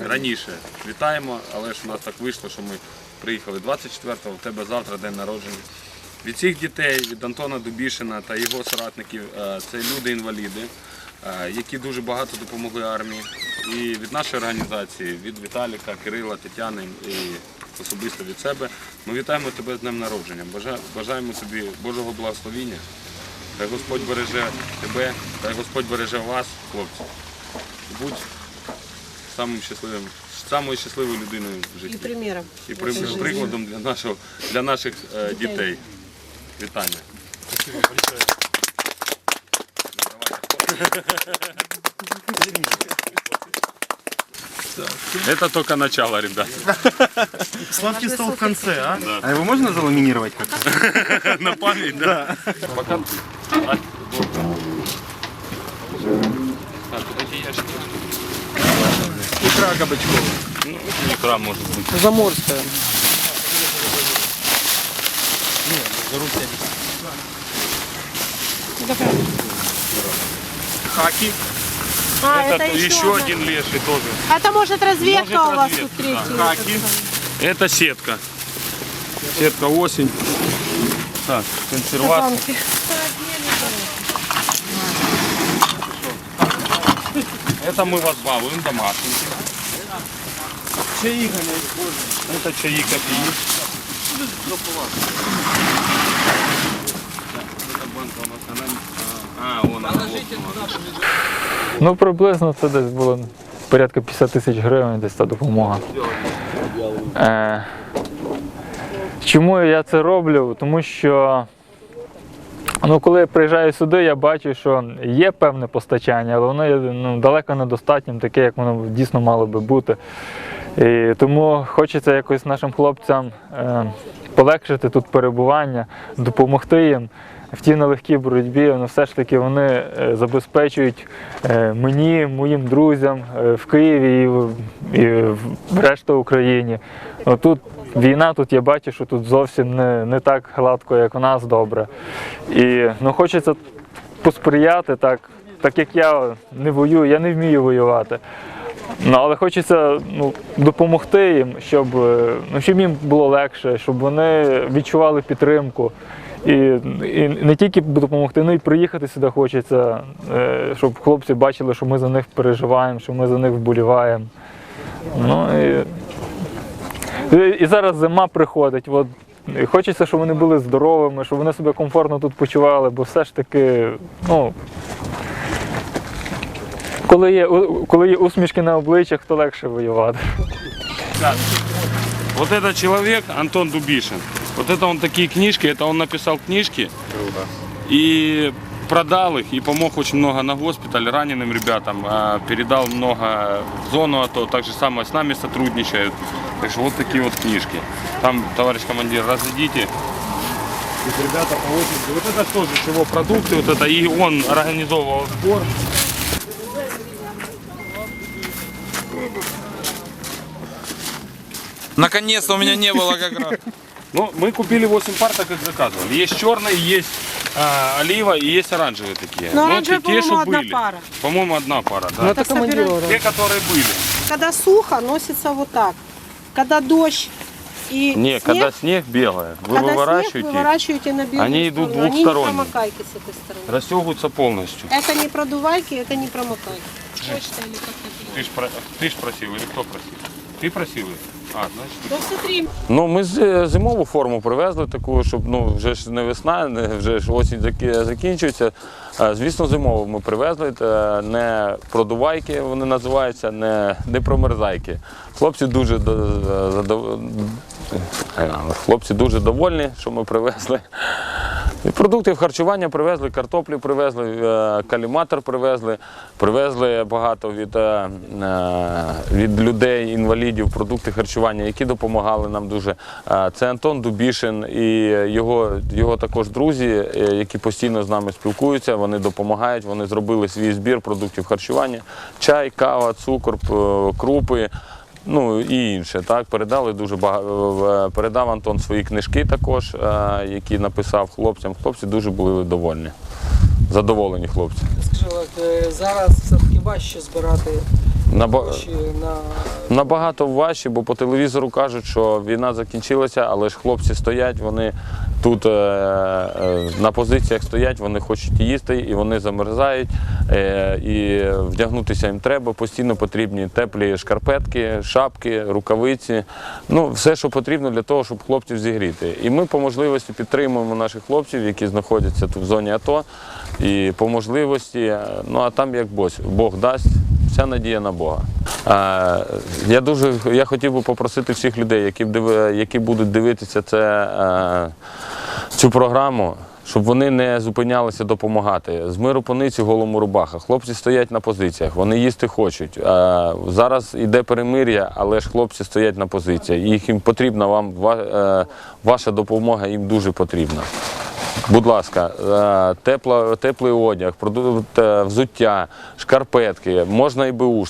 раніше вітаємо, але ж у нас так вийшло, що ми приїхали 24-го, в тебе завтра день народження. Від всіх дітей, від Антона Дубішина та його соратників, е, це люди-інваліди, е, які дуже багато допомогли армії. І від нашої організації, від Віталіка, Кирила, Тетяни і особисто від себе, ми вітаємо тебе з днем народження. Бажаємо тобі Божого благословіння. Хай Господь береже тебе, хай Господь береже вас, хлопці. Будь самим щасливим, самою щасливою людиною в житті. И примером. І в при- этой жизни. прикладом для, нашого, для наших е, Дітей. дітей. Вітання. Это только начало, ребят. Сладкий стол в конце, а? А его можно заламинировать как-то? На память, да? Пока. А, Так, подожди, ящики. Икра кабачковая. Ну, икра может быть. Заморская. Хаки. А, Это, это, еще, одна. один леший тоже. Это может разведка Может, у вас разведка, тут третий. да. Хаки. Это сетка. Сетка осень. Так, консервация. Это мы вас балуем домашними. Чаи Это чаи кофеин. Это банка у нас, она... А, вон она. вот она. Ну, приблизно це десь було порядка 50 тисяч гривень, десь та допомога. Е, чому я це роблю? Тому що ну, коли я приїжджаю сюди, я бачу, що є певне постачання, але воно є ну, далеко недостатнім, таке, як воно дійсно мало би бути. І тому хочеться якось нашим хлопцям е, полегшити тут перебування, допомогти їм в тій нелегкій боротьбі. Ну, все ж таки вони е, забезпечують е, мені, моїм друзям е, в Києві і, в- решта Україні. Ну, тут війна, тут я бачу, що тут зовсім не, не так гладко, як у нас добре. І ну, хочеться посприяти так, так як я не воюю, я не вмію воювати. Ну, але хочеться ну, допомогти їм, щоб, е, ну, щоб їм було легше, щоб вони відчували підтримку. І, і не тільки допомогти, ну і приїхати сюди хочеться, е, щоб хлопці бачили, що ми за них переживаємо, що ми за них вболіваємо. Ну, і, і, і зараз зима приходить. От, і хочеться, щоб вони були здоровими, щоб вони себе комфортно тут почували, бо все ж таки, ну, коли є, у- коли є усмішки на обличчях, то легше воювати. Вот этот человек, Антон Дубишин, вот это он такие книжки, это он написал книжки и продал их, и помог очень много на госпиталь раненым ребятам, а, передал много в зону АТО, так же самое с нами сотрудничают. Так что вот такие вот книжки. Там, товарищ командир, разведите. Тут ребята по очереди. Вот это тоже ж его продукты, вот это, и он организовывал сбор. Наконец-то у меня не было как раз. Ну, мы купили 8 пар, так как заказывали. Есть черные, есть а, олива и есть оранжевые такие. Ну, Вот оранжевые, те, что по-моему, одна были. пара. По-моему, одна пара, да. Ну, это Так командира. Те, которые были. Когда сухо, носится вот так. Когда дождь и Не, снег, когда снег белое, вы когда снег, выворачиваете, выворачиваете на белую Они идут сторону. Они не двухсторонние. промокайки с этой стороны. расстегиваются полностью. Это не продувайки, это не промокайки. Ты ж, про- ты ж просил или кто просил? Ты просил их? А, значит. Ну смотри, Ну, ми зимову форму привезли таку, щоб ну вже ж не весна, вже ж осінь закінчується. Е, Звісно, зимову ми привезли. Не продувайки вони називаються, не, не промерзайки. Хлопці дуже до- задов... е, хлопці дуже довольні, що ми привезли. І продуктів харчування привезли, картоплю привезли, е, каліматор привезли, привезли багато від, е, е, від людей, інвалідів, продукти харчування, які допомагали нам дуже. Це Антон Дубішин і його, його також друзі, які постійно з нами спілкуються, вони допомагають, вони зробили свій збір продуктів харчування, чай, кава, цукор, крупи. Ну і інше, так передали дуже багато. Передав Антон свої книжки також, е, які написав хлопцям. Хлопці дуже були довольні. Задоволені хлопці. Скажи, от, е, зараз все-таки важче збирати Наба... Чи на Набагато важче, бо по телевізору кажуть, що війна закінчилася, але ж хлопці стоять, вони тут е, е, на позиціях стоять, вони хочуть їсти і вони замерзають. Е, і вдягнутися їм треба. Постійно потрібні теплі шкарпетки, шапки, рукавиці. Ну, все, що потрібно для того, щоб хлопців зігріти. І ми по можливості підтримуємо наших хлопців, які знаходяться тут в зоні АТО. І по можливості, ну а там як Бог дасть. Вся надія на Бога. Я дуже я хотів би попросити всіх людей, які, які будуть дивитися це, е, цю програму, щоб вони не зупинялися допомагати. З миру пониці голому рубаха. Хлопці стоять на позиціях, вони їсти хочуть. Е, зараз йде перемир'я, але ж хлопці стоять на позиціях. Їх їм потрібна вам е, ваша допомога їм дуже потрібна. Будь ласка, тепло, тепла, теплий одяг, проду- взуття, шкарпетки, можна і беушні.